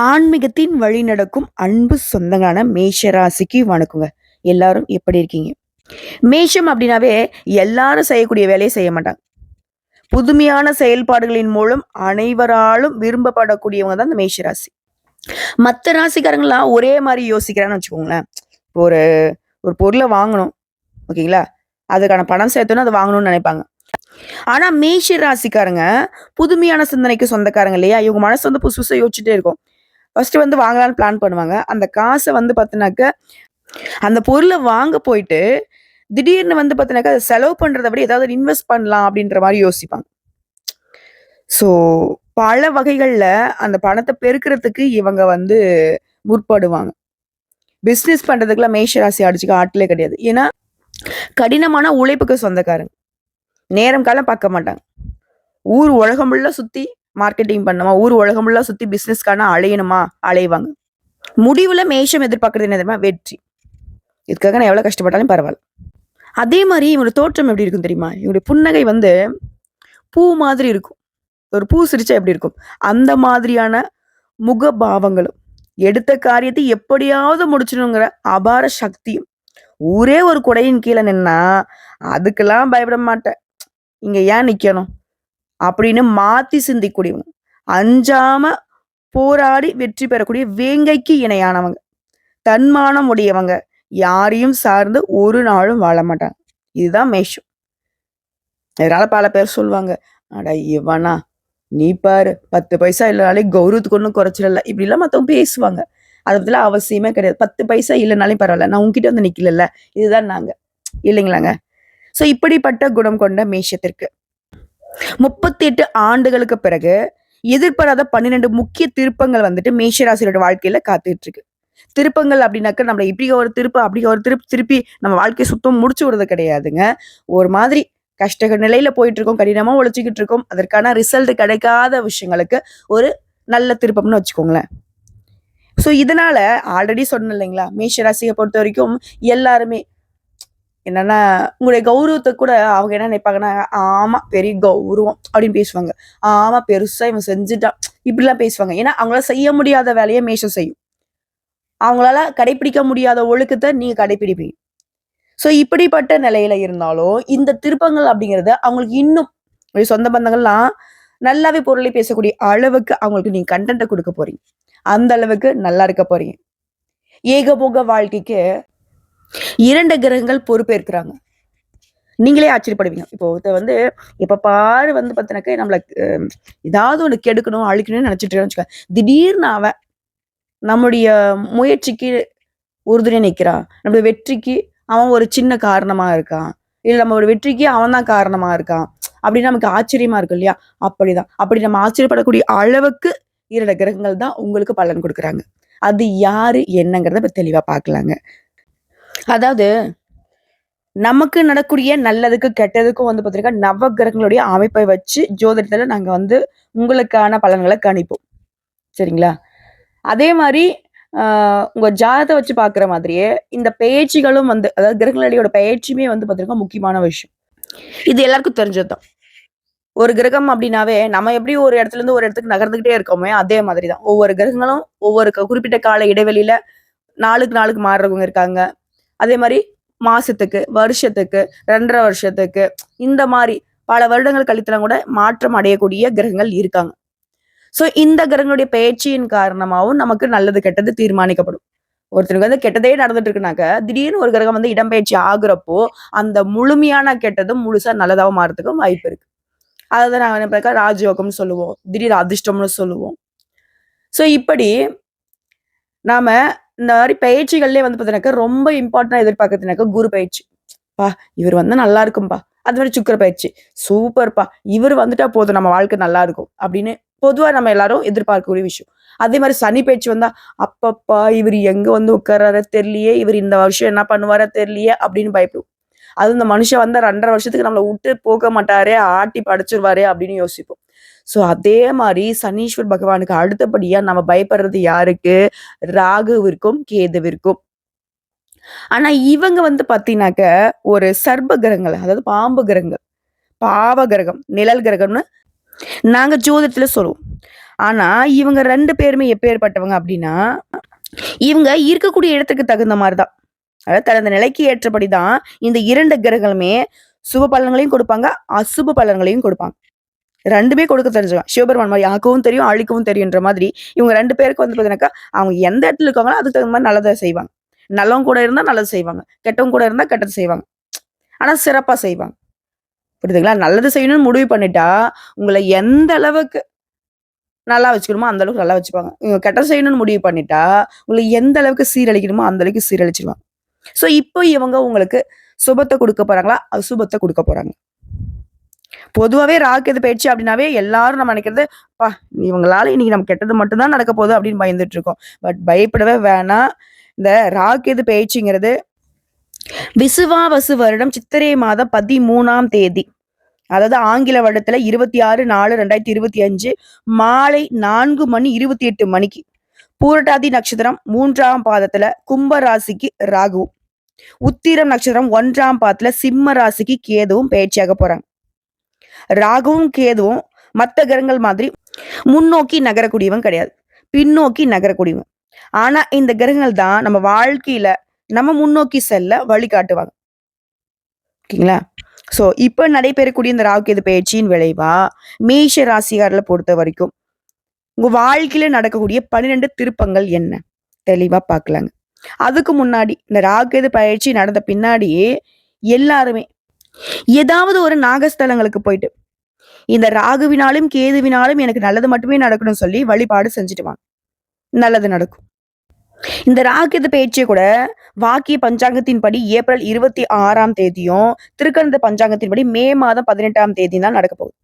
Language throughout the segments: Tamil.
ஆன்மீகத்தின் வழி நடக்கும் அன்பு சொந்தங்களான மேஷ ராசிக்கு வணக்குங்க. எல்லாரும் எப்படி இருக்கீங்க? மேஷம் அப்படின்னாவே எல்லாரும் செய்யக்கூடிய வேலையை செய்ய மாட்டாங்க. புதுமையான செயல்பாடுகளின் மூலம் அனைவராலும் விரும்பப்படக்கூடியவங்க தான் இந்த மேஷ ராசி மற்ற ராசிக்காரங்களாம் ஒரே மாதிரி யோசிக்கிறான்னு வச்சுக்கோங்களேன். ஒரு ஒரு பொருளை வாங்கணும் ஓகேங்களா? அதுக்கான பணம் சேர்த்தோன்னு அதை வாங்கணும்னு நினைப்பாங்க. ஆனா மேஷ ராசிக்காரங்க புதுமையான சிந்தனைக்கு சொந்தக்காரங்க இல்லையா? இவங்க மனசு வந்து புதுசு புதுசாக யோசிச்சுட்டே இருக்கும். ஃபர்ஸ்ட் வந்து வாங்கலாம்னு பிளான் பண்ணுவாங்க. அந்த காசை வந்து பார்த்தினாக்க அந்த பொருளை வாங்க போயிட்டு திடீர்னு வந்து பார்த்தினாக்கா அதை செலவு பண்ணுறத விட ஏதாவது இன்வெஸ்ட் பண்ணலாம் அப்படின்ற மாதிரி யோசிப்பாங்க. ஸோ பல வகைகளில் அந்த பணத்தை பெருக்கிறதுக்கு இவங்க வந்து முற்படுவாங்க. பிஸ்னஸ் பண்ணுறதுக்குலாம் மேஷராசி அடிச்சுக்க ஆட்டிலே கிடையாது. ஏன்னா கடினமான உழைப்புக்கு சொந்தக்காரங்க. நேரம் காலம் பார்க்க மாட்டாங்க. ஊர் உலகமுள்ள சுற்றி மார்க்கெட்டிங் பண்ணுமா? ஊர் உலகமுள்ள சுற்றி பிஸ்னஸ்க்கான அலையணுமா? அலைவாங்க. முடிவில் மேஷம் எதிர்பார்க்கறது என்ன தெரியுமா? வெற்றி. இதுக்காக நான் எவ்வளோ கஷ்டப்பட்டாலும் பரவாயில்ல. அதே மாதிரி இவங்களோட தோற்றம் எப்படி இருக்கும் தெரியுமா? இவங்களுடைய புன்னகை வந்து பூ மாதிரி இருக்கும். ஒரு பூ சிரிச்சா எப்படி இருக்கும்? அந்த மாதிரியான முகபாவங்களும் எடுத்த காரியத்தை எப்படியாவது முடிச்சிடணுங்கிற அபார சக்தியும் ஊரே ஒரு குடையின் கீழே நின்னா அதுக்கெல்லாம் பயப்பட மாட்டேன். இங்க ஏன் நிக்கணும்? அப்படின்னு மாத்தி சிந்திக்கூடியவங்க அஞ்சாம போராடி வெற்றி பெறக்கூடிய வேங்கைக்கு இணையானவங்க. தன்மானம் உடையவங்க. யாரையும் சார்ந்து ஒரு நாளும் வாழ மாட்டாங்க. இதுதான் மேஷம். இதனால பல பேர் சொல்லுவாங்க அட இவனா நீ பாரு பத்து பைசா இல்லைனாலே கௌரவத்துக்கு ஒன்றும் குறைச்சிடல. இப்படிலாம் மற்றவங்க பேசுவாங்க. அதை பற்றிலாம் அவசியமே கிடையாது. பத்து பைசா இல்லைனாலும் பரவாயில்ல. நான் உங்ககிட்ட வந்து நிக்கல இதுதான் நாங்க. இல்லைங்களாங்க? ஸோ இப்படிப்பட்ட குணம் கொண்ட மேஷத்திற்கு முப்பத்தி எட்டு ஆண்டுகளுக்கு பிறகு எதிர்பாராத பன்னிரெண்டு முக்கிய திருப்பங்கள் வந்துட்டு மேஷராசியோட வாழ்க்கையில காத்துட்டு இருக்கு திருப்பங்கள் அப்படின்னாக்க நம்மளை இப்படி ஒரு திருப்பு அப்படி ஒரு திருப்பி திருப்பி நம்ம வாழ்க்கையை சுத்தம் முடிச்சு விடுறது கிடையாதுங்க. ஒரு மாதிரி கஷ்ட நிலையில போயிட்டு இருக்கோம் கடினமா உழைச்சிக்கிட்டு இருக்கோம் அதற்கான ரிசல்ட் கிடைக்காத விஷயங்களுக்கு ஒரு நல்ல திருப்பம்னு வச்சுக்கோங்களேன். ஸோ இதனால ஆல்ரெடி சொன்னேன் இல்லைங்களா? மேஷராசியை பொறுத்த வரைக்கும் எல்லாருமே என்னன்னா உங்களுடைய கௌரவத்தை கூட அவங்க என்ன நினைப்பாங்கன்னா ஆமா பெரிய கௌரவம் அப்படின்னு பேசுவாங்க. ஆமா பெருசா இவன் செஞ்சுட்டான் இப்படிலாம் பேசுவாங்க. ஏன்னா அவங்களால செய்ய முடியாத வேலையை மேஷம் செய்யும். அவங்களால கடைபிடிக்க முடியாத ஒழுக்கத்தை நீங்க கடைபிடிப்பீங்க ஸோ இப்படிப்பட்ட நிலையில இருந்தாலும் இந்த திருப்பங்கள் அப்படிங்கிறது அவங்களுக்கு இன்னும் சொந்த பந்தங்கள்லாம் நல்லாவே பொருளை பேசக்கூடிய அளவுக்கு அவங்களுக்கு நீங்க கண்டென்ட்டை கொடுக்க போறீங்க. அந்த அளவுக்கு நல்லா இருக்க போறீங்க. ஏகபோக வாழ்க்கைக்கு இரண்டு கிரகங்கள் பொறுப்பேற்கிறாங்க. நீங்களே ஆச்சரியப்படுவீங்க. இப்போ ஒருத்தர் வந்து இப்ப பாரு வந்து பார்த்தினாக்க நம்மள ஏதாவது ஒன்று கெடுக்கணும் அழிக்கணும்னு நினைச்சிட்டு வச்சுக்க திடீர்னு அவன் நம்முடைய முயற்சிக்கு உறுதுணையாக நிற்கிறான் நம்மளுடைய வெற்றிக்கு அவன் ஒரு சின்ன காரணமா இருக்கான் இல்லை நம்ம ஒரு வெற்றிக்கு அவன் தான் காரணமா இருக்கான் அப்படின்னு நமக்கு ஆச்சரியமா இருக்கும் இல்லையா? அப்படிதான். அப்படி நம்ம ஆச்சரியப்படக்கூடிய அளவுக்கு இரண்டு கிரகங்கள் தான் உங்களுக்கு பலன் கொடுக்குறாங்க. அது யாரு என்னங்கிறத இப்போ தெளிவா பார்க்கலாங்க அதாவது நமக்கு நடக்கூடிய நல்லதுக்கு கெட்டதுக்கும் வந்து பார்த்தீங்கன்னா நவகிரகங்களுடைய அமைப்பை வச்சு ஜோதிடத்தில் நாங்கள் வந்து உங்களுக்கான பலன்களை கணிப்போம். சரிங்களா? அதே மாதிரி உங்கள் உங்க ஜாதத்தை வச்சு பார்க்குற மாதிரியே இந்த பயிற்சிகளும் வந்து அதாவது கிரகங்களோட பயிற்சியுமே வந்து பார்த்தீங்கன்னா முக்கியமான விஷயம். இது எல்லாருக்கும் தெரிஞ்சதுதான். ஒரு கிரகம் அப்படின்னாவே நம்ம எப்படி ஒரு இடத்துல இருந்து ஒரு இடத்துக்கு நகர்ந்துகிட்டே இருக்கோமே அதே மாதிரி தான் ஒவ்வொரு கிரகங்களும் ஒவ்வொரு குறிப்பிட்ட கால இடைவெளியில நாளுக்கு நாளுக்கு மாறுறவங்க இருக்காங்க. அதே மாதிரி மாசத்துக்கு வருஷத்துக்கு ரெண்டரை வருஷத்துக்கு இந்த மாதிரி பல வருடங்கள் கழித்தலாம் கூட மாற்றம் அடையக்கூடிய கிரகங்கள் இருக்காங்க. ஸோ இந்த கிரகங்களுடைய பயிற்சியின் காரணமாகவும் நமக்கு நல்லது கெட்டது தீர்மானிக்கப்படும். ஒருத்தருக்கு வந்து கெட்டதே நடந்துட்டு இருக்குனாக்க திடீர்னு ஒரு கிரகம் வந்து இடம்பெயர்ச்சி ஆகுறப்போ அந்த முழுமையான கெட்டதும் முழுசா நல்லதாகவும் மாறதுக்கும் வாய்ப்பு இருக்கு. அதை நாங்கள் என்ன ராஜயோகம்னு சொல்லுவோம். திடீர் அதிர்ஷ்டம்னு சொல்லுவோம். ஸோ இப்படி நாம இந்த மாதிரி பயிற்சிகள்லேயே வந்து பார்த்தீங்கன்னாக்கா ரொம்ப இம்பார்ட்டண்டாக எதிர்பார்க்கறதுனாக்கா குரு பயிற்சி. பா இவர் வந்து நல்லா இருக்கும்பா. அது மாதிரி சுக்கர பயிற்சி. சூப்பர்ப்பா இவர் வந்துட்டா போதும் நம்ம வாழ்க்கை நல்லா இருக்கும் அப்படின்னு பொதுவாக நம்ம எல்லாரும் எதிர்பார்க்கக்கூடிய விஷயம். அதே மாதிரி சனி பயிற்சி வந்தா அப்பப்பா இவர் எங்க வந்து உட்கார்றாரு தெரியலையே இவர் இந்த வருஷம் என்ன பண்ணுவாரா தெரியலையே அப்படின்னு பயப்படும் அது இந்த மனுஷன் வந்தா ரெண்டரை வருஷத்துக்கு நம்மளை விட்டு போக மாட்டாரே ஆட்டி படைச்சிருவாரே அப்படின்னு யோசிப்போம். ஸோ அதே மாதிரி சனீஸ்வர் பகவானுக்கு அடுத்தபடியாக நம்ம பயப்படுறது யாருக்கு? ராகுவிற்கும் கேதுவிற்கும். ஆனா இவங்க வந்து பார்த்தீங்கன்னாக்க ஒரு சர்ப கிரகங்கள் அதாவது பாம்பு கிரகங்கள் பாவ கிரகம் நிழல் கிரகம்னு நாங்க ஜோதிடத்துல சொல்லுவோம். ஆனா இவங்க ரெண்டு பேருமே எப்பேற்பட்டவங்க அப்படின்னா இவங்க இருக்கக்கூடிய இடத்துக்கு தகுந்த மாதிரி தான் அதாவது தனது நிலைக்கு ஏற்றபடி தான் இந்த இரண்டு கிரகங்களுமே சுப பலன்களையும் கொடுப்பாங்க அசுப பலன்களையும் கொடுப்பாங்க. ரெண்டுமே கொடுக்க தெரிஞ்சுக்கலாம் சிவபெருமான் மாதிரி யாருக்கவும் தெரியும் அழிக்கவும் தெரியுன்ற மாதிரி இவங்க ரெண்டு பேருக்கு வந்து பார்த்தீங்கன்னாக்கா அவங்க எந்த இடத்துல இருக்காங்களோ அதுக்கு தகுந்த மாதிரி நல்லதை செய்வாங்க. நல்லவங்க கூட இருந்தால் நல்லது செய்வாங்க. கெட்டவங்க கூட இருந்தால் கெட்டது செய்வாங்க. ஆனால் சிறப்பாக செய்வாங்க. புரியுதுங்களா? நல்லது செய்யணும்னு முடிவு பண்ணிட்டா உங்களை எந்த அளவுக்கு நல்லா வச்சுக்கணுமோ அந்த அளவுக்கு நல்லா வச்சுப்பாங்க. இவங்க கெட்டது செய்யணும்னு முடிவு பண்ணிட்டா உங்களை எந்த அளவுக்கு சீரழிக்கணுமோ அந்த அளவுக்கு சீரழிச்சிருவாங்க. ஸோ இப்போ இவங்க உங்களுக்கு சுபத்தை கொடுக்க போறாங்களா? அசுபத்தை கொடுக்க போறாங்க. பொதுவாகவே ராக்கெது பயிற்சி அப்படின்னாவே எல்லாரும் நம்ம நினைக்கிறது பா இவங்களால இன்னைக்கு நம்ம கெட்டது மட்டும்தான் நடக்க போகுது அப்படின்னு பயந்துட்டு இருக்கோம். பட் பயப்படவே வேணாம் இந்த ராக்கெது பயிற்சிங்கிறது விசுவாவசு வருடம் சித்திரை மாதம் பதிமூணாம் தேதி. அதாவது ஆங்கில வருடத்துல இருபத்தி ஆறு நாலு ரெண்டாயிரத்தி இருபத்தி அஞ்சு மாலை நான்கு மணி இருபத்தி எட்டு மணிக்கு பூரட்டாதி நட்சத்திரம் மூன்றாம் பாதத்துல கும்ப ராசிக்கு ராகு உத்திரம் நட்சத்திரம் ஒன்றாம் பாதத்துல சிம்ம ராசிக்கு கேதுவும் பயிற்சியாக போறாங்க. ராகுவும் கேதுவும் மற்ற கிரகங்கள் மாதிரி முன்னோக்கி நகரக்கூடியவங்க கிடையாது. பின்னோக்கி நகரக்கூடியவங்க ஆனா இந்த கிரகங்கள் தான் நம்ம வாழ்க்கையில நம்ம முன்னோக்கி செல்ல வழிகாட்டுவாங்க ஓகேங்களா? ஸோ இப்போ நடைபெறக்கூடிய இந்த ராகு கேது பயிற்சியின் விளைவா மேஷ ராசிகாரில் பொறுத்த வரைக்கும் உங்க வாழ்க்கையில நடக்கக்கூடிய பன்னிரெண்டு திருப்பங்கள் என்ன? தெளிவா பார்க்கலாங்க அதுக்கு முன்னாடி இந்த ராகு கேது பயிற்சி நடந்த பின்னாடியே எல்லாருமே ஏதாவது ஒரு நாகஸ்தலங்களுக்கு போயிட்டு இந்த ராகுவினாலும் கேதுவினாலும் எனக்கு நல்லது மட்டுமே நடக்கணும்னு சொல்லி வழிபாடு செஞ்சுட்டுவாங்க நல்லது நடக்கும். இந்த ராகுது பேச்சை கூட வாக்கிய பஞ்சாங்கத்தின் படி ஏப்ரல் இருபத்தி ஆறாம் தேதியும் திருக்கணித பஞ்சாங்கத்தின்படி மே மாதம் பதினெட்டாம் தேதி தான் நடக்க போகுது.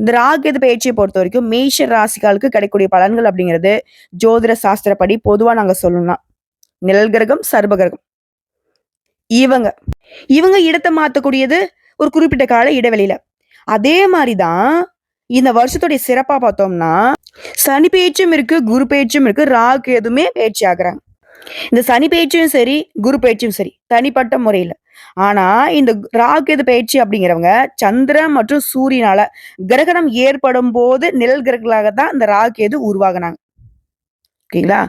இந்த ராகுது பயிற்சியை பொறுத்த வரைக்கும் மேஷ ராசிகளுக்கு கிடைக்கக்கூடிய பலன்கள் அப்படிங்கிறது ஜோதிட சாஸ்திரப்படி பொதுவா நாங்க சொல்லணும்னா நிழல் கிரகம் சர்ப கிரகம். இவங்க இவங்க இடத்தை மாத்தக்கூடியது ஒரு குறிப்பிட்ட கால இடைவெளியில. அதே மாதிரி தான் இந்த வருஷத்துடைய சிறப்பா பார்த்தோம்னா சனி பேச்சும் இருக்கு குரு பேச்சும் இருக்கு ராகு எதுவுமே பேச்சு ஆகுறாங்க. இந்த சனி பேச்சும் சரி குரு பேச்சும் சரி தனிப்பட்ட முறையில. ஆனா இந்த ராகு எது பயிற்சி அப்படிங்கிறவங்க சந்திரன் மற்றும் சூரியனால கிரகணம் ஏற்படும் போது நிழல் கிரகங்களாக தான் இந்த ராகு எது உருவாகினாங்க. ஓகேங்களா?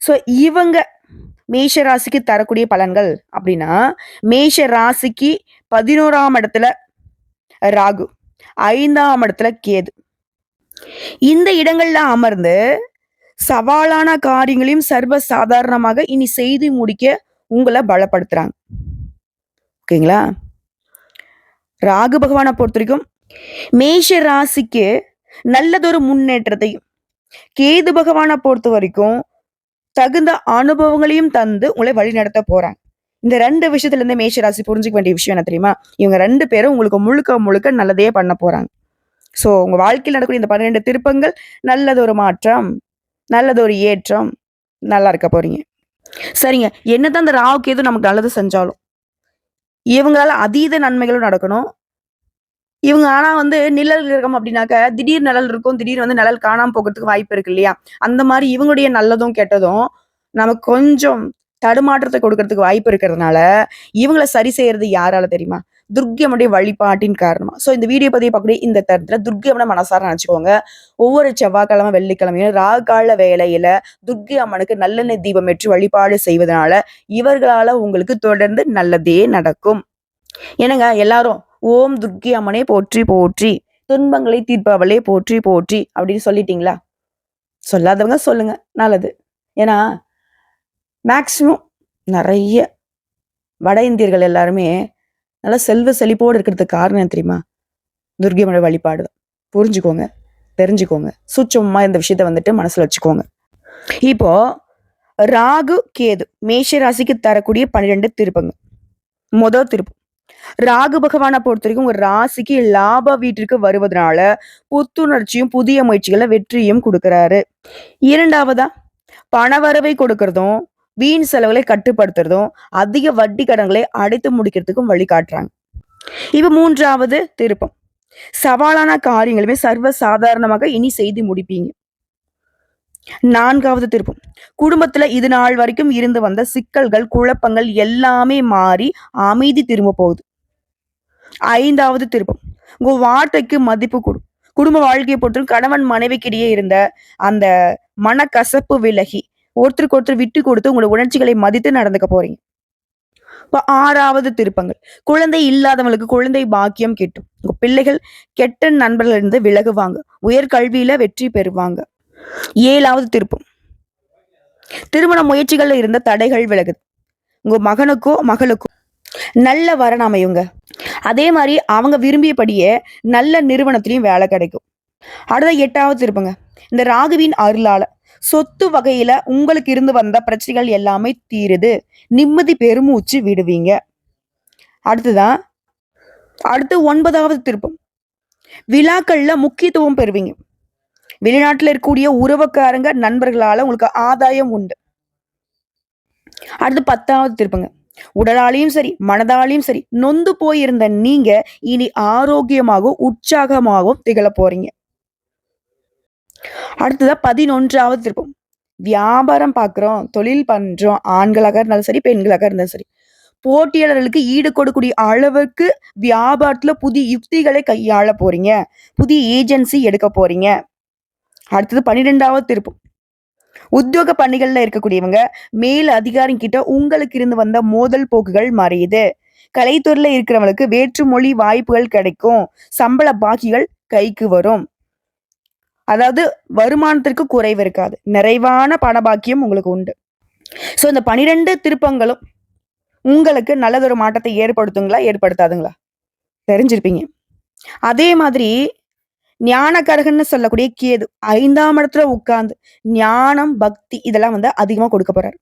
ஸோ இவங்க மேஷ ராசிக்கு தரக்கூடிய பலன்கள் அப்படின்னா மேஷ ராசிக்கு பதினோராம் இடத்துல ராகு. ஐந்தாம் இடத்துல கேது. இந்த இடங்கள்ல அமர்ந்து சவாலான காரியங்களையும் சர்வ சாதாரணமாக இனி செய்து முடிக்க உங்களை பலப்படுத்துறாங்க. ஓகேங்களா? ராகு பகவானை பொறுத்த வரைக்கும் மேஷ ராசிக்கு நல்லதொரு முன்னேற்றத்தையும் கேது பகவானை பொறுத்த வரைக்கும் தகுந்த அனுபவங்களையும் தந்து உங்களை வழிநடத்த போறாங்க. இந்த ரெண்டு விஷயத்துல இருந்து மேஷராசி புரிஞ்சுக்க வேண்டிய விஷயம் என்ன தெரியுமா? இவங்க ரெண்டு பேரும் உங்களுக்கு முழுக்க முழுக்க நல்லதே பண்ண போறாங்க. ஸோ உங்க வாழ்க்கையில் நடக்கக்கூடிய இந்த பன்னிரெண்டு திருப்பங்கள் நல்லதொரு மாற்றம் நல்லதொரு ஏற்றம் நல்லா இருக்க போறீங்க. சரிங்க. என்னதான் இந்த ராவுக்கு எதுவும் நமக்கு நல்லது செஞ்சாலும் இவங்களால அதீத நன்மைகளும் நடக்கணும். இவங்க ஆனா வந்து நிழல் கிரகம் அப்படின்னாக்க திடீர் நிழல் இருக்கும் திடீர் வந்து நிழல் காணாம போகிறதுக்கு வாய்ப்பு இருக்கு இல்லையா? அந்த மாதிரி இவங்களுடைய நல்லதும் கெட்டதும் நமக்கு கொஞ்சம் தடுமாற்றத்தை கொடுக்கறதுக்கு வாய்ப்பு இருக்கிறதுனால இவங்களை சரி செய்யறது யாரால தெரியுமா? துர்க்கியமுடைய வழிபாட்டின் காரணமா. சோ இந்த வீடியோ பதிவு பார்க்கக்கூடிய இந்த தருணத்துல துர்க்கியம்மனை மனசார நினைச்சுக்கோங்க. ஒவ்வொரு செவ்வாய்க்கிழமை வெள்ளிக்கிழமையும் ராகால வேலையில துர்க்கி அம்மனுக்கு நல்லெண்ணெய் தீபம் ஏற்றி வழிபாடு செய்வதனால இவர்களால உங்களுக்கு தொடர்ந்து நல்லதே நடக்கும். என்னங்க? எல்லாரும் ஓம் துர்க்கி அம்மனே போற்றி போற்றி. துன்பங்களை தீர்ப்பவளே போற்றி போற்றி அப்படின்னு சொல்லிட்டீங்களா? சொல்லாதவங்க சொல்லுங்க. நல்லது. ஏன்னா மேக்சிமம் நிறைய வட இந்தியர்கள் எல்லாருமே நல்லா செல்வ செழிப்போடு இருக்கிறதுக்கு காரணம் என்ன தெரியுமா? துர்கியம்மோட வழிபாடு தான். புரிஞ்சுக்கோங்க தெரிஞ்சுக்கோங்க. சூட்சமா இந்த விஷயத்த வந்துட்டு மனசுல வச்சுக்கோங்க. இப்போ ராகு கேது மேஷ ராசிக்கு தரக்கூடிய பன்னிரெண்டு திருப்பங்க முதல் திருப்பம். ராகு பகவானை பொறுத்த வரைக்கும் உங்க ராசிக்கு லாப வீட்டிற்கு வருவதனால புத்துணர்ச்சியும் புதிய முயற்சிகளை வெற்றியும் கொடுக்கறாரு. இரண்டாவதா பணவரவை கொடுக்கறதும் வீண் செலவுகளை கட்டுப்படுத்துறதும் அதிக வட்டி கடன்களை அடைத்து முடிக்கிறதுக்கும் வழிகாட்டுறாங்க இப்ப மூன்றாவது திருப்பம். சவாலான காரியங்களுமே சர்வ சாதாரணமாக இனி செய்து முடிப்பீங்க. நான்காவது திருப்பம். குடும்பத்துல இது நாள் வரைக்கும் இருந்து வந்த சிக்கல்கள் குழப்பங்கள் எல்லாமே மாறி அமைதி திரும்ப போகுது. ஐந்தாவது திருப்பம். உங்க வார்த்தைக்கு மதிப்பு கொடு. குடும்ப வாழ்க்கையை பொறுத்தவரைக்கும் கணவன் மனைவிக்கிடையே இருந்த அந்த மனக்கசப்பு விலகி ஒருத்தருக்கு ஒருத்தர் விட்டு கொடுத்து உங்களோட உணர்ச்சிகளை மதித்து நடந்துக்க போறீங்க. இப்போ ஆறாவது திருப்பங்கள். குழந்தை இல்லாதவங்களுக்கு குழந்தை பாக்கியம் கிட்டும். உங்க பிள்ளைகள் கெட்ட நண்பர்கள் இருந்து விலகுவாங்க உயர்கல்வியில வெற்றி பெறுவாங்க. ஏழாவது திருப்பம். திருமண முயற்சிகள்ல இருந்த தடைகள் விலகுது. உங்க மகனுக்கோ மகளுக்கோ நல்ல வரன் அமையுங்க. அதே மாதிரி அவங்க விரும்பியபடியே நல்ல நிறுவனத்திலையும் வேலை கிடைக்கும். அடுத்த எட்டாவது திருப்பங்க. இந்த ராகுவின் அருளால சொத்து வகையில உங்களுக்கு இருந்து வந்த பிரச்சனைகள் எல்லாமே தீருது. நிம்மதி பெருமூச்சு விடுவீங்க. அடுத்துதான் அடுத்து ஒன்பதாவது திருப்பம். விழாக்கள்ல முக்கியத்துவம் பெறுவீங்க. வெளிநாட்டில் இருக்கக்கூடிய உறவுக்காரங்க நண்பர்களால உங்களுக்கு ஆதாயம் உண்டு. அடுத்து பத்தாவது திருப்பங்க. உடலாலையும் சரி மனதாலையும் சரி நொந்து போயிருந்த நீங்க இனி ஆரோக்கியமாகவும் உற்சாகமாகவும் திகழ போறீங்க. அடுத்ததா பதினொன்றாவது திருப்பம். வியாபாரம் பார்க்குறோம் தொழில் பண்ணுறோம் ஆண்களாக இருந்தாலும் சரி பெண்களாக இருந்தாலும் சரி. போட்டியாளர்களுக்கு ஈடு கொடுக்கக்கூடிய அளவுக்கு வியாபாரத்தில் புதிய யுக்திகளை கையாள போறீங்க. புதிய ஏஜென்சி எடுக்க போறீங்க. அடுத்தது பன்னிரெண்டாவது திருப்பம். உத்தியோக பணிகள்ல இருக்கக்கூடியவங்க மேல் அதிகாரம் கிட்ட உங்களுக்கு இருந்து வந்த மோதல் போக்குகள் மறையுது. கலைத்துறையில இருக்கிறவங்களுக்கு வேற்றுமொழி வாய்ப்புகள் கிடைக்கும். சம்பள பாக்கிகள் கைக்கு வரும். அதாவது வருமானத்திற்கு குறைவு இருக்காது. நிறைவான பணபாக்கியம் உங்களுக்கு உண்டு. ஸோ இந்த பனிரெண்டு திருப்பங்களும் உங்களுக்கு நல்லதொரு மாற்றத்தை ஏற்படுத்துங்களா ஏற்படுத்தாதுங்களா? தெரிஞ்சிருப்பீங்க. அதே மாதிரி ஞானக்கரகன்னு சொல்லக்கூடிய கேது ஐந்தாம் இடத்துல உட்கார்ந்து ஞானம் பக்தி இதெல்லாம் வந்து அதிகமாக கொடுக்க போறாரு.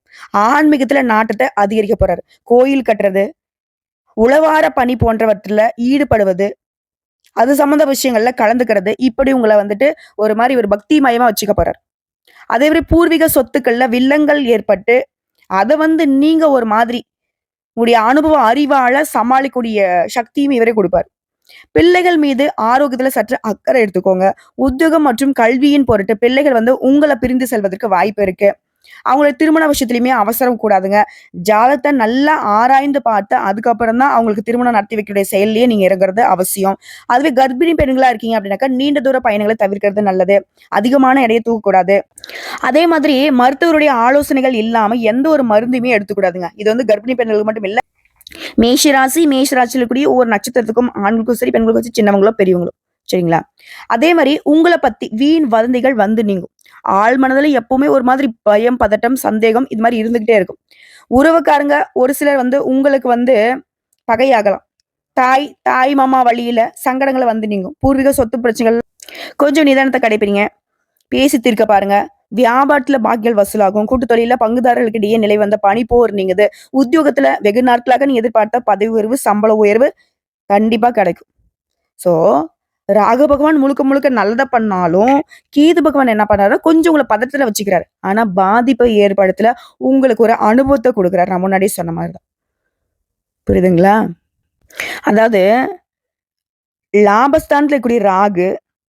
ஆன்மீகத்துல நாட்டத்தை அதிகரிக்க போறாரு. கோயில் கட்டுறது உளவார பணி போன்றவற்றில் ஈடுபடுவது அது சம்மந்த விஷயங்கள்ல கலந்துக்கிறது. இப்படி உங்களை வந்துட்டு ஒரு மாதிரி ஒரு பக்தி மயமா வச்சுக்க போறாரு. அதே மாதிரி பூர்வீக சொத்துக்கள்ல வில்லங்கள் ஏற்பட்டு அதை வந்து நீங்க ஒரு மாதிரி உங்களுடைய அனுபவ அறிவால சமாளிக்கக்கூடிய சக்தியும் இவரே கொடுப்பார். பிள்ளைகள் மீது ஆரோக்கியத்துல சற்று அக்கறை எடுத்துக்கோங்க. உத்தியோகம் மற்றும் கல்வியின் பொருட்டு பிள்ளைகள் வந்து உங்களை பிரிந்து செல்வதற்கு வாய்ப்பு இருக்கு. அவங்களுடைய திருமண விஷயத்துலையுமே அவசரம் கூடாதுங்க. ஜாதகத்தை நல்லா ஆராய்ந்து பார்த்து அதுக்கப்புறம் தான் அவங்களுக்கு திருமணம் நடத்தி வைக்கக்கூடிய செயல்லயே நீங்க இறங்குறது அவசியம். அதுவே கர்ப்பிணி பெண்களா இருக்கீங்க அப்படின்னாக்கா நீண்ட தூர பயணங்களை தவிர்க்கிறது நல்லது. அதிகமான எடையை தூக்கக்கூடாது. அதே மாதிரி மருத்துவருடைய ஆலோசனைகள் இல்லாம எந்த ஒரு மருந்துமே எடுத்துக்கூடாதுங்க. இது வந்து கர்ப்பிணி பெண்களுக்கு மட்டும் இல்ல. மேஷராசி மேஷராசியில் கூடிய ஒவ்வொரு நட்சத்திரத்துக்கும் ஆண்களுக்கும் சரி பெண்களுக்கும் சரி சின்னவங்களோ பெரியவங்களோ சரிங்களா? அதே மாதிரி உங்களை பத்தி வீண் வதந்திகள் வந்து நீங்கும். ஆள் மனதில் எப்பவுமே ஒரு மாதிரி பயம் பதட்டம் சந்தேகம் இது மாதிரி இருந்துகிட்டே இருக்கும். உறவுக்காரங்க ஒரு சிலர் வந்து உங்களுக்கு வந்து பகையாகலாம். தாய் தாய் மாமா வழியில சங்கடங்களை வந்து நீங்கும். பூர்வீக சொத்து பிரச்சனைகள் கொஞ்சம் நிதானத்தை கடைப்பிடிங்க. பேசி தீர்க்க பாருங்க. வியாபாரத்துல பாக்கியல் வசூலாகும். கூட்டு தொழில பங்குதாரர்களுக்கு இடையே நிலை வந்த பணி நீங்குது. உத்தியோகத்துல வெகு நாட்களாக நீ எதிர்பார்த்த பதவி உயர்வு சம்பள உயர்வு கண்டிப்பா கிடைக்கும். ஸோ ராகு பகவான் முழுக்க முழுக்க நல்லதை பண்ணாலும் கேது பகவான் என்ன பண்ணாரு கொஞ்சம் உங்களை பதட்டத்துல வச்சுக்கிறாரு. ஆனா பாதிப்பை ஏற்படுத்தல உங்களுக்கு ஒரு அனுபவத்தை கொடுக்குறாரு. நான் முன்னாடியே சொன்ன மாதிரிதான். புரியுதுங்களா? அதாவது லாபஸ்தானத்துல இருக்கக்கூடிய ராகு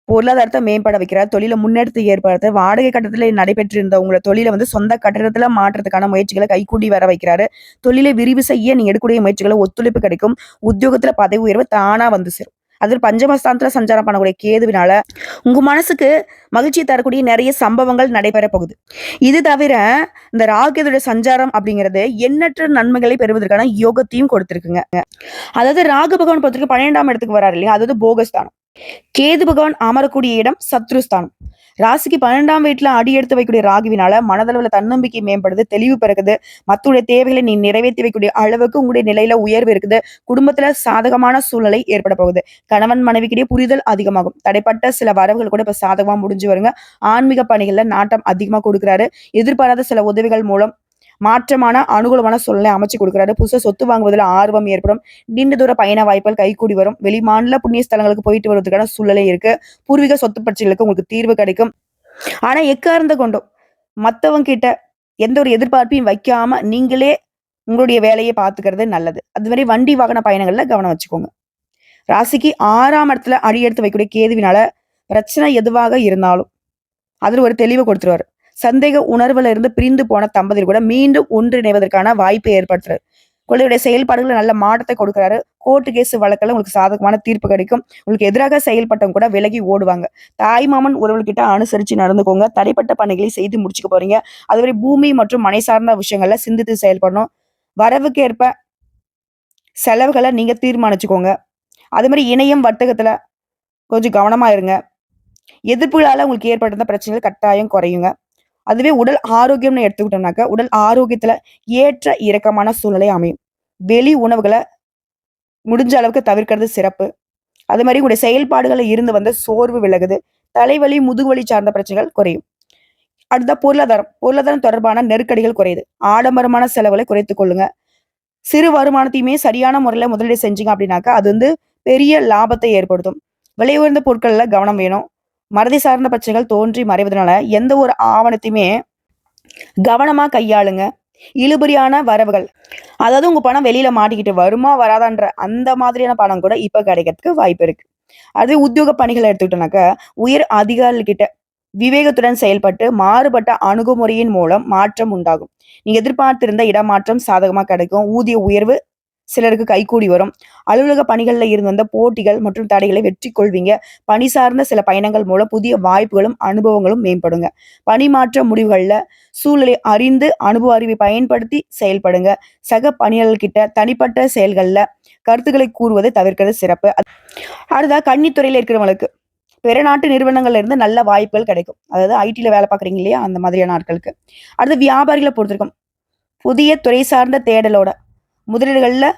பொருளாதாரத்தை மேம்பட வைக்கிறார். தொழிலை முன்னெடுத்து ஏற்படுத்த வாடகை கட்டத்துல நடைபெற்று இருந்த உங்களை தொழிலை வந்து சொந்த கட்டடத்துல மாற்றுறதுக்கான முயற்சிகளை கைகூடி வர வைக்கிறாரு. தொழிலை விரிவு செய்ய நீ எடுக்கக்கூடிய முயற்சிகளை ஒத்துழைப்பு கிடைக்கும். உத்தியோகத்துல பதவி உயர்வு தானா வந்து சேரும். அதில் பஞ்சமஸ்தானத்துல சஞ்சாரம் பண்ணக்கூடிய கேதுவினால உங்க மனசுக்கு மகிழ்ச்சியை தரக்கூடிய நிறைய சம்பவங்கள் நடைபெற போகுது. இது தவிர இந்த ராகுதோட சஞ்சாரம் அப்படிங்கிறது எண்ணற்ற நன்மைகளை பெறுவதற்கான யோகத்தையும் கொடுத்திருக்குங்க. அதாவது ராகு பகவான் பொறுத்திருக்கு பன்னிரெண்டாம் இடத்துக்கு வராரு இல்லையா? அதாவது போகஸ்தானம். கேது பகவான் அமரக்கூடிய இடம் சத்ருஸ்தானம். ராசிக்கு பன்னெண்டாம் வீட்டுல அடி எடுத்து வைக்கக்கூடிய ராகுவினால மனதளவில் தன்னம்பிக்கை மேம்படுது தெளிவு பிறகுது மற்றவுடைய தேவைகளை நீ நிறைவேற்றி வைக்கக்கூடிய அளவுக்கு உங்களுடைய நிலையில உயர்வு இருக்குது. குடும்பத்துல சாதகமான சூழ்நிலை ஏற்பட போகுது. கணவன் மனைவிக்கிடையே புரிதல் அதிகமாகும். தடைப்பட்ட சில வரவுகள் கூட இப்ப சாதகமா முடிஞ்சு வருங்க. ஆன்மீக பணிகள்ல நாட்டம் அதிகமா கொடுக்குறாரு. எதிர்பாராத சில உதவிகள் மூலம் மாற்றமான அனுகூலமான சூழலை அமைச்சு கொடுக்குறாரு. புதுசா சொத்து வாங்குவதில் ஆர்வம் ஏற்படும். நீண்ட தூர பயண வாய்ப்புகள் கைகூடி வரும். வெளிமாநில புண்ணிய ஸ்தலங்களுக்கு போயிட்டு வருவதற்கான சூழ்நிலை இருக்கு. பூர்வீக சொத்து பிரச்சனைகளுக்கு உங்களுக்கு தீர்வு கிடைக்கும். ஆனா எக்கார்ந்த கொண்டும் மற்றவங்க கிட்ட எந்த ஒரு எதிர்பார்ப்பையும் வைக்காம நீங்களே உங்களுடைய வேலையை பார்த்துக்கிறது நல்லது. அது மாதிரி வண்டி வாகன பயணங்கள்ல கவனம் வச்சுக்கோங்க. ராசிக்கு ஆறாம் இடத்துல அடி எடுத்து வைக்கக்கூடிய கேதுவினால பிரச்சனை எதுவாக இருந்தாலும் அதில் ஒரு தெளிவை கொடுத்துருவாரு. சந்தேக உணர்வுல இருந்து பிரிந்து போன தம்பதிகள் கூட மீண்டும் ஒன்றிணைவதற்கான வாய்ப்பை ஏற்படுத்துறாரு. குழந்தையுடைய செயல்பாடுகள் நல்ல மாற்றத்தை கொடுக்குறாரு. கோர்ட்டு கேஸ் வழக்கில் உங்களுக்கு சாதகமான தீர்ப்பு கிடைக்கும். உங்களுக்கு எதிராக செயல்பட்டவங்க கூட விலகி ஓடுவாங்க. தாய் மாமன் உறவுகிட்ட அனுசரித்து நடந்துக்கோங்க. தடைப்பட்ட பணிகளை செய்து முடிச்சுக்க போறீங்க. அதுவரை பூமி மற்றும் மனை சார்ந்த விஷயங்கள்ல சிந்தித்து செயல்படணும். வரவுக்கு ஏற்ப செலவுகளை நீங்க தீர்மானிச்சுக்கோங்க. அது மாதிரி இணையம் வர்த்தகத்துல கொஞ்சம் கவனமா இருங்க. எதிர்ப்புகளால் உங்களுக்கு ஏற்பட்டிருந்த பிரச்சனைகள் கட்டாயம் குறையுங்க. அதுவே உடல் ஆரோக்கியம்னு எடுத்துக்கிட்டோம்னாக்க உடல் ஆரோக்கியத்துல ஏற்ற இறக்கமான சூழ்நிலை அமையும். வெளி உணவுகளை முடிஞ்ச அளவுக்கு தவிர்க்கிறது சிறப்பு. அது மாதிரி உங்களுடைய செயல்பாடுகளில் இருந்து வந்த சோர்வு விலகுது தலைவலி முதுகுவலி சார்ந்த பிரச்சனைகள் குறையும். அடுத்த பொருளாதாரம். பொருளாதாரம் தொடர்பான நெருக்கடிகள் குறையுது. ஆடம்பரமான செலவுகளை குறைத்துக் கொள்ளுங்க. சிறு வருமானத்தையுமே சரியான முறையில் முதலீடு செஞ்சீங்க அப்படின்னாக்கா அது வந்து பெரிய லாபத்தை ஏற்படுத்தும். விலை உயர்ந்த பொருட்கள்ல கவனம் வேணும். மறதி சார்ந்த பிரச்சனைகள் தோன்றி மறைவதனால எந்த ஒரு ஆவணத்தையுமே கவனமா கையாளுங்க. இழுபறியான வரவுகள். அதாவது உங்க பணம் வெளியில மாட்டிக்கிட்டு வருமா வராதான்ற அந்த மாதிரியான பணம் கூட இப்ப கிடைக்கிறதுக்கு வாய்ப்பு இருக்கு. அது உத்தியோக பணிகளை எடுத்துக்கிட்டோம்னாக்க உயர் அதிகாரிகிட்ட விவேகத்துடன் செயல்பட்டு மாறுபட்ட அணுகுமுறையின் மூலம் மாற்றம் உண்டாகும். நீங்க எதிர்பார்த்திருந்த இடமாற்றம் சாதகமா கிடைக்கும். ஊதிய உயர்வு சிலருக்கு கைகூடி வரும். அலுவலக பணிகளில் இருந்து வந்த போட்டிகள் மற்றும் தடைகளை வெற்றி கொள்வீங்க. பணி சார்ந்த சில பயணங்கள் மூலம் புதிய வாய்ப்புகளும் அனுபவங்களும் மேம்படுங்க. பணிமாற்ற முடிவுகளில் சூழலை அறிந்து அனுபவ அறிவை பயன்படுத்தி செயல்படுங்க. சக பணியாளர்கிட்ட தனிப்பட்ட செயல்களில் கருத்துக்களை கூறுவதை தவிர்க்கிறது சிறப்பு. அடுத்தா கன்னித்துறையில் இருக்கிறவங்களுக்கு பிற நாட்டு நிறுவனங்கள்ல இருந்து நல்ல வாய்ப்புகள் கிடைக்கும். அதாவது ஐடியில் வேலை பார்க்குறீங்க இல்லையா? அந்த மாதிரியான ஆட்களுக்கு. அடுத்து வியாபாரிகளை பொறுத்திருக்கும். புதிய துறை சார்ந்த தேடலோட முதலீடுகளில்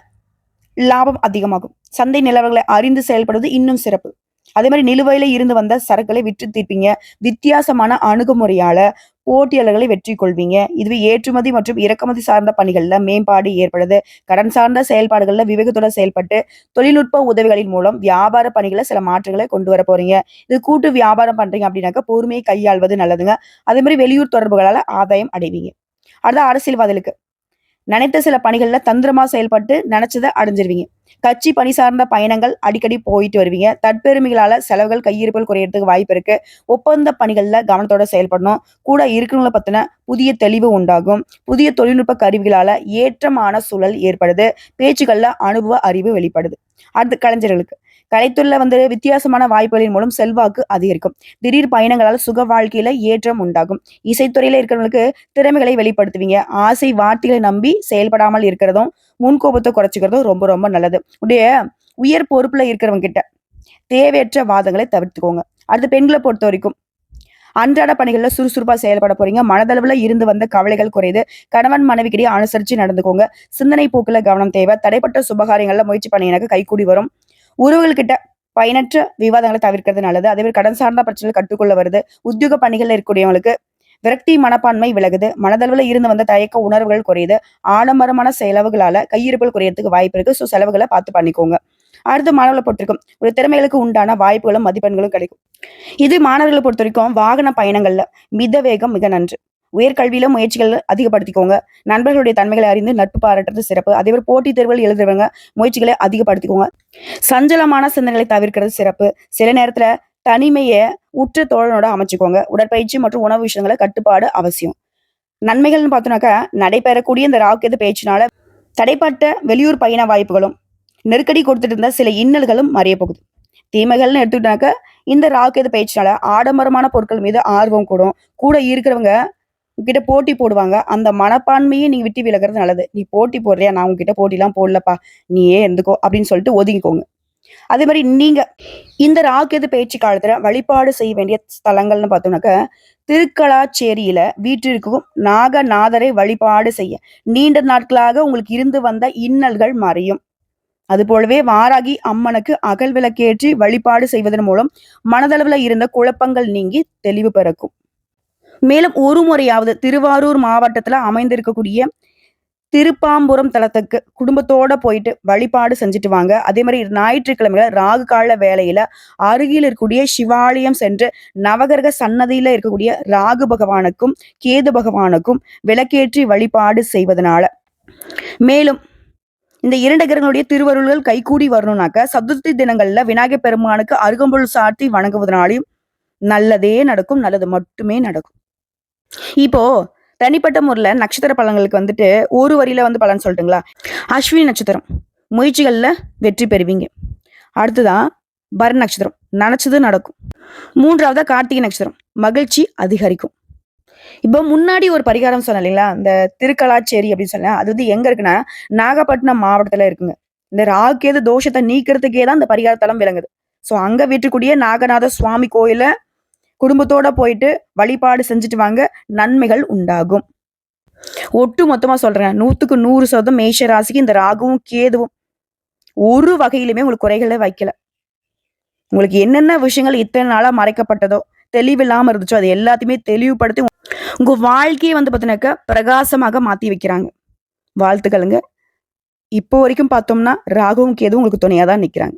லாபம் அதிகமாகும். சந்தை நிலவரங்களை அறிந்து செயல்படுவது இன்னும் சிறப்பு. அதே மாதிரி நிலுவையில இருந்து வந்த சரக்குகளை விற்று தீர்ப்பீங்க. வித்தியாசமான அணுகுமுறையால போட்டியாளர்களை வெற்றி கொள்வீங்க. இதுவே ஏற்றுமதி மற்றும் இறக்குமதி சார்ந்த பணிகளில் மேம்பாடு ஏற்படுது. கடன் சார்ந்த செயல்பாடுகளில் விவேகத்துடன் செயல்பட்டு தொழில்நுட்ப உதவிகளின் மூலம் வியாபார பணிகளை சில மாற்றங்களை கொண்டு வர போறீங்க. இது கூட்டு வியாபாரம் பண்றீங்க அப்படின்னாக்க பொறுமையை கையாள்வது நல்லதுங்க. அதே மாதிரி வெளியூர் தொடர்புகளால் ஆதாயம் அடைவீங்க. அடுத்த அரசியல்வாதிகளுக்கு. நினைத்த சில பணிகள்ல தந்திரமா செயல்பட்டு நினைச்சதை அடைஞ்சிருவீங்க. கட்சி பணி சார்ந்த பயணங்கள் அடிக்கடி போயிட்டு வருவீங்க. தற்பெருமைகளால செலவுகள் கையிருப்புகள் குறையறதுக்கு வாய்ப்பு இருக்கு. ஒப்பந்த பணிகள்ல கவனத்தோட செயல்படணும். கூட இருக்கிறவங்கள பத்தின புதிய தெளிவு உண்டாகும். புதிய தொழில்நுட்ப கருவிகளால ஏற்றமான சூழல் ஏற்படுது. பேச்சுக்கள்ல அனுபவ அறிவு வெளிப்படுது. அடுத்து கலைஞர்களுக்கு. கலைத்துள்ள வந்து வித்தியாசமான வாய்ப்புகளின் மூலம் செல்வாக்கு அதிகரிக்கும். திடீர் பயணங்களால் சுக வாழ்க்கையில ஏற்றம் உண்டாகும். இசைத்துறையில இருக்கிறவங்களுக்கு திறமைகளை வெளிப்படுத்துவீங்க. ஆசை வார்த்தைகளை நம்பி செயல்படாமல் இருக்கிறதும் முன்கோபத்தை குறைச்சிக்கிறதும் ரொம்ப ரொம்ப நல்லது. உடைய உயர் பொறுப்புல இருக்கிறவங்க கிட்ட தேவையற்ற வாதங்களை தவிர்த்துக்கோங்க. அடுத்து பெண்களை பொறுத்த வரைக்கும் அன்றாட பணிகளில் சுறுசுறுப்பாக செயல்பட போறீங்க. மனதளவில் இருந்து வந்த கவலைகள் குறையுது. கணவன் மனைவிக்கிடையே அனுசரித்து நடந்துக்கோங்க. சிந்தனை போக்குல கவனம் தேவை. தடைப்பட்ட சுபகாரியங்களில் முயற்சி பண்ணீங்கன்னாக்க கைகூடி வரும். உறவுகள்கிட்ட பயனற்ற விவாதங்களை தவிர்க்கிறது நல்லது அதே மாதிரி கடன் சார்ந்த பிரச்சனைகள் கற்றுக்கொள்ள வருது உத்தியோக பணிகள் இருக்கக்கூடியவங்களுக்கு விரக்தி மனப்பான்மை விலகுது மனதளவில் இருந்து வந்த தயக்க உணர்வுகள் குறையுது ஆடம்பரமான செலவுகளால கையிருப்புகள் குறையறதுக்கு வாய்ப்பு இருக்கு. ஸோ செலவுகளை பார்த்து பண்ணிக்கோங்க. அடுத்து மாணவர்களை பொறுத்திருக்கும் ஒரு திறமைகளுக்கு உண்டான வாய்ப்புகளும் மதிப்பெண்களும் கிடைக்கும். இது மாணவர்களை பொறுத்த வரைக்கும் வாகன பயணங்கள்ல மித வேகம் மிக நன்று. உயர்கல்வியில முயற்சிகள் அதிகப்படுத்திக்கோங்க. நண்பர்களுடைய தன்மைகளை அறிந்து நட்பு பாராட்டுறது சிறப்பு. அதே மாதிரி போட்டித் தேர்வுகள் எழுதுறவங்க முயற்சிகளை அதிகப்படுத்திக்கோங்க. சஞ்சலமான சிந்தனைகளை தவிர்க்கிறது சிறப்பு. சில நேரத்துல தனிமையை உற்ற தோழனோட அமைச்சுக்கோங்க. உடற்பயிற்சி மற்றும் உணவு விஷயங்களை கட்டுப்பாடு அவசியம். நன்மைகள்னு பார்த்தோம்னாக்கா நடைபெறக்கூடிய இந்த ராக்கெது பயிற்சினால தடைப்பட்ட வெளியூர் பயண வாய்ப்புகளும் நெருக்கடி கொடுத்துட்டு இருந்த சில இன்னல்களும் மறைய போகுது. தீமைகள்னு எடுத்துக்கிட்டாக்க இந்த ராக்கெது பயிற்சினால ஆடம்பரமான பொருட்கள் மீது ஆர்வம் கூடும். கூட இருக்கிறவங்க உங்ககிட்ட போட்டி போடுவாங்க. அந்த மனப்பான்மையை நீங்க விட்டு விலகிறது நல்லது. நீ போட்டி போடுறியா? நான் உங்ககிட்ட போட்டிலாம் போடலப்பா. நீயே இருந்துக்கோ அப்படின்னு சொல்லிட்டு ஒதுங்கிக்கோங்க. அதே மாதிரி நீங்க இந்த ராக்கெது பேச்சு காலத்துல வழிபாடு செய்ய வேண்டிய ஸ்தலங்கள்னு பார்த்தோம்னாக்க திருக்கலாச்சேரியில வீட்டிற்கும் நாகநாதரை வழிபாடு செய்ய. நீண்ட நாட்களாக உங்களுக்கு இருந்து வந்த இன்னல்கள் மறையும். அது போலவே வாராகி அம்மனுக்கு அகல் விளக்கேற்றி வழிபாடு செய்வதன் மூலம் மனதளவில் இருந்த குழப்பங்கள் நீங்கி தெளிவு பிறக்கும். மேலும் ஒரு முறையாவது திருவாரூர் மாவட்டத்துல அமைந்திருக்கக்கூடிய திருப்பாம்புரம் தலத்துக்கு குடும்பத்தோட போயிட்டு வழிபாடு செஞ்சுட்டு வாங்க. அதே மாதிரி ஞாயிற்றுக்கிழமையில ராகு கால வேலையில அருகில் இருக்கக்கூடிய சிவாலயம் சென்று நவகரக சன்னதியில இருக்கக்கூடிய ராகு பகவானுக்கும் கேது பகவானுக்கும் விளக்கேற்றி வழிபாடு செய்வதனால. மேலும் இந்த இரண்டு கிரகங்களுடைய திருவருள்கள் கைகூடி வரணும்னாக்க சதுர்த்தி தினங்கள்ல விநாயகர் பெருமானுக்கு அருகம்புல் சாத்தி வணங்குவதனாலையும் நல்லதே நடக்கும் நல்லது மட்டுமே நடக்கும். இப்போ தனிப்பட்ட முறையில் நட்சத்திர பலன்களுக்கு வந்துட்டு ஒரு வரியில வந்து பலன் சொல்லட்டுங்களா? அஸ்வினி நட்சத்திரம். முயற்சிகளில் வெற்றி பெறுவீங்க. அடுத்ததான் பரண் நட்சத்திரம். நினச்சது நடக்கும். மூன்றாவதா கார்த்திகை நட்சத்திரம். மகிழ்ச்சி அதிகரிக்கும். இப்போ முன்னாடி ஒரு பரிகாரம் சொன்னேன் இல்லைங்களா? இந்த திருக்கலாச்சேரி அப்படின்னு சொன்னேன். அது வந்து எங்க இருக்குன்னா நாகப்பட்டினம் மாவட்டத்துல இருக்குங்க. இந்த ராகேது தோஷத்தை நீக்கிறதுக்கே தான் இந்த பரிகாரத்தலம் விளங்குது. ஸோ அங்க வீட்டுக்குடியே நாகநாத சுவாமி கோயில குடும்பத்தோட போயிட்டு வழிபாடு செஞ்சுட்டு வாங்க நன்மைகள் உண்டாகும். ஒட்டு மொத்தமா சொல்றேன் நூத்துக்கு நூறு சதவீதம் மேஷ ராசிக்கு இந்த ராகுவும் கேதுவும் ஒரு வகையிலுமே உங்களுக்கு குறைகளை வைக்கல. உங்களுக்கு என்னென்ன விஷயங்கள் இத்தனை நாளா மறைக்கப்பட்டதோ தெளிவில்லாம இருந்துச்சோ அது எல்லாத்தையுமே தெளிவுபடுத்தி உங்க வாழ்க்கையை வந்து பார்த்தீங்கன்னாக்கா பிரகாசமாக மாத்தி வைக்கிறாங்க. வாழ்த்துக்களுங்க. இப்போ வரைக்கும் பார்த்தோம்னா ராகுவும் கேதுவும் உங்களுக்கு துணையா தான் நிக்கிறாங்க.